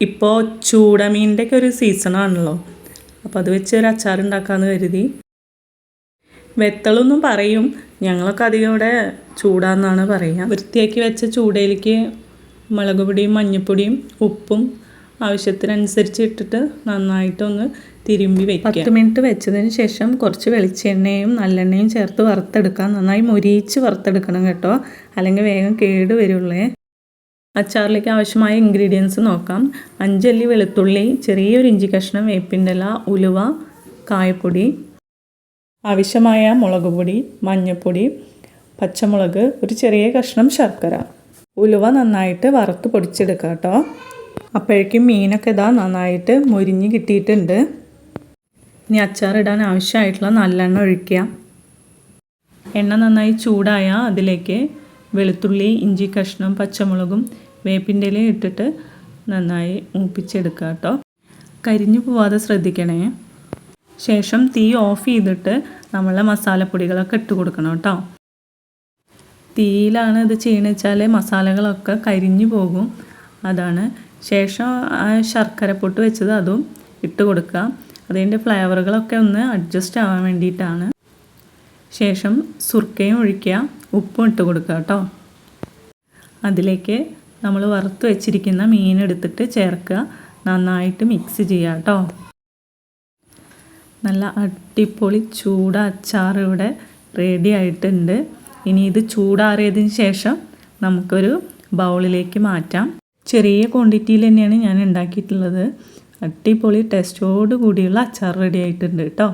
ഇപ്പോൾ ചൂടമീന്റെ ഒക്കെ ഒരു സീസണാണല്ലോ. അപ്പോൾ അത് വെച്ച് ഒരു അച്ചാർ ഉണ്ടാക്കാമെന്ന് കരുതി. വെത്തളൊന്നും പറയും. ഞങ്ങളൊക്കെ അധികം ഇവിടെ ചൂടാന്നാണ് പറയുക. വൃത്തിയാക്കി വെച്ച ചൂടയിലേക്ക് മുളക് പൊടിയും മഞ്ഞൾപ്പൊടിയും ഉപ്പും ആവശ്യത്തിനനുസരിച്ച് ഇട്ടിട്ട് നന്നായിട്ടൊന്ന് തിരുമ്പി വെക്കുക. പത്ത് മിനിറ്റ് വെച്ചതിന് ശേഷം കുറച്ച് വെളിച്ചെണ്ണയും നല്ലെണ്ണയും ചേർത്ത് വറുത്തെടുക്കാം നന്നായി മൊരിയിച്ച് വറുത്തെടുക്കണം കേട്ടോ. അല്ലെങ്കിൽ വേഗം കേട് വരുള്ളേ അച്ചാറിലേക്ക് ആവശ്യമായ ഇൻഗ്രീഡിയൻസ് നോക്കാം. അഞ്ചല്ലി വെളുത്തുള്ളി ചെറിയൊരു ഇഞ്ചി കഷ്ണം വേപ്പിന്റെ ഇല ഉലുവ കായപ്പൊടി ആവശ്യമായ മുളക് പൊടി മഞ്ഞൾപ്പൊടി പച്ചമുളക് ഒരു ചെറിയ കഷ്ണം ശർക്കര. ഉലുവ നന്നായിട്ട് വറുത്ത് പൊടിച്ചെടുക്കുക കേട്ടോ. അപ്പോഴേക്കും മീനൊക്കെ ഇതാ നന്നായിട്ട് മൊരിഞ്ഞ് കിട്ടിയിട്ടുണ്ട്. ഇനി അച്ചാറിടാൻ ആവശ്യമായിട്ടുള്ള നല്ലെണ്ണ ഒഴിക്കുക. എണ്ണ നന്നായി ചൂടായ അതിലേക്ക് വെളുത്തുള്ളി ഇഞ്ചി കഷ്ണം പച്ചമുളകും വേപ്പിന്റെ ഇലയും ഇട്ടിട്ട് നന്നായി മൂപ്പിച്ചെടുക്കുക കേട്ടോ. കരിഞ്ഞു പോവാതെ ശ്രദ്ധിക്കണേ. ശേഷം തീ ഓഫ് ചെയ്തിട്ട് നമ്മളെ മസാലപ്പൊടികളൊക്കെ ഇട്ട് കൊടുക്കണം കേട്ടോ. തീയിലാണ് ഇത് ചെയ്യണമെന്ന് വെച്ചാൽ മസാലകളൊക്കെ കരിഞ്ഞു പോകും. അതാണ്. ശേഷം ആ ശർക്കര പൊട്ട് വെച്ചത് അതും ഇട്ട് കൊടുക്കുക. അതിന്റെ ഫ്ലേവറുകളൊക്കെ ഒന്ന് അഡ്ജസ്റ്റ് ആവാൻ വേണ്ടിയിട്ടാണ്. ശേഷം സുർക്കയും ഒഴിക്കുക. ഉപ്പും ഇട്ട് കൊടുക്കുക കേട്ടോ. അതിലേക്ക് നമ്മൾ വറുത്ത് വെച്ചിരിക്കുന്ന മീൻ എടുത്തിട്ട് ചേർക്കുക. നന്നായിട്ട് മിക്സ് ചെയ്യുക കേട്ടോ നല്ല അടിപൊളി ചൂട അച്ചാർ ഇവിടെ റെഡി ആയിട്ടുണ്ട്. ഇനി ഇത് ചൂടാറിയതിന് ശേഷം നമുക്കൊരു ബൗളിലേക്ക് മാറ്റാം. ചെറിയ ക്വാണ്ടിറ്റിയിൽ തന്നെയാണ് ഞാൻ ഉണ്ടാക്കിയിട്ടുള്ളത്. അടിപൊളി ടേസ്റ്റോട് കൂടിയുള്ള അച്ചാർ റെഡി ആയിട്ടുണ്ട് കേട്ടോ